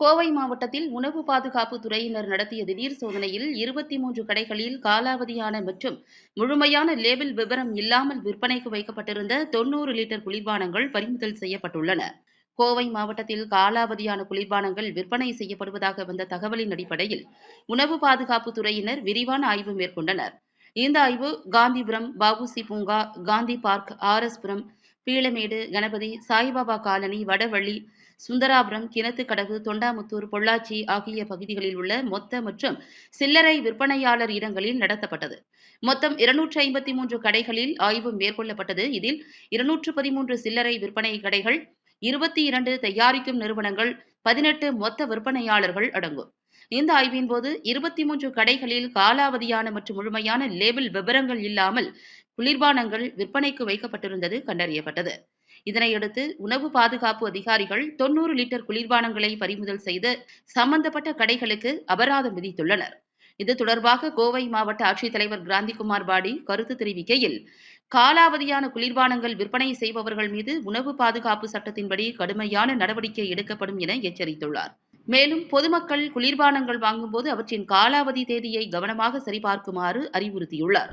கோவை மாவட்டத்தில் உணவு பாதுகாப்பு துறையினர் நடத்திய திடீர் சோதனையில் இருபத்தி மூன்று கடைகளில் காலாவதியான மற்றும் முழுமையான லேபிள் விவரம் இல்லாமல் விற்பனைக்கு வைக்கப்பட்டிருந்த தொன்னூறு லிட்டர் குளிர்பானங்கள் பறிமுதல் செய்யப்பட்டுள்ளன. கோவை மாவட்டத்தில் காலாவதியான குளிர்பானங்கள் விற்பனை செய்யப்படுவதாக வந்த தகவலின் அடிப்படையில் உணவு பாதுகாப்பு துறையினர் விரிவான ஆய்வு மேற்கொண்டனர். இந்த ஆய்வு காந்திபுரம் பாபுசி பூங்கா காந்தி பார்க் ஆர்எஸ்புரம் பீளமேடு கணபதி சாய்பாபா காலனி வடவள்ளி சுந்தராபுரம் கிணத்துக்கடவு தொண்டாமுத்தூர் பொள்ளாச்சி ஆகிய பகுதிகளில் உள்ள மொத்த மற்றும் சில்லறை விற்பனையாளர் இடங்களில் நடத்தப்பட்டது. மொத்தம் இருநூற்று ஐம்பத்தி மூன்று கடைகளில் ஆய்வு மேற்கொள்ளப்பட்டது. இதில் இருநூற்று பதிமூன்று சில்லறை விற்பனை கடைகள் இருபத்தி இரண்டு தயாரிக்கும் நிறுவனங்கள் பதினெட்டு மொத்த விற்பனையாளர்கள் அடங்கும். இந்த ஆய்வின் போது இருபத்தி மூன்று கடைகளில் காலாவதியான மற்றும் முழுமையான லேபிள் விவரங்கள் இல்லாமல் குளிர்பானங்கள் விற்பனைக்கு வைக்கப்பட்டிருந்தது கண்டறியப்பட்டது. இதனையடுத்து உணவு பாதுகாப்பு அதிகாரிகள் தொண்ணூறு லிட்டர் குளிர்பானங்களை பறிமுதல் செய்து சம்பந்தப்பட்ட கடைகளுக்கு அபராதம் விதித்துள்ளனர். இது தொடர்பாக கோவை மாவட்ட ஆட்சித்தலைவர் கிராந்திகுமார் பாடி கருத்து தெரிவிக்கையில் காலாவதியான குளிர்பானங்கள் விற்பனை செய்பவர்கள் மீது உணவு பாதுகாப்பு சட்டத்தின்படி கடுமையான நடவடிக்கை எடுக்கப்படும் என எச்சரித்துள்ளார். மேலும் பொதுமக்கள் குளிர்பானங்கள் வாங்கும்போது அவற்றின் காலாவதி தேதியை கவனமாக சரிபார்க்குமாறு அறிவுறுத்தியுள்ளார்.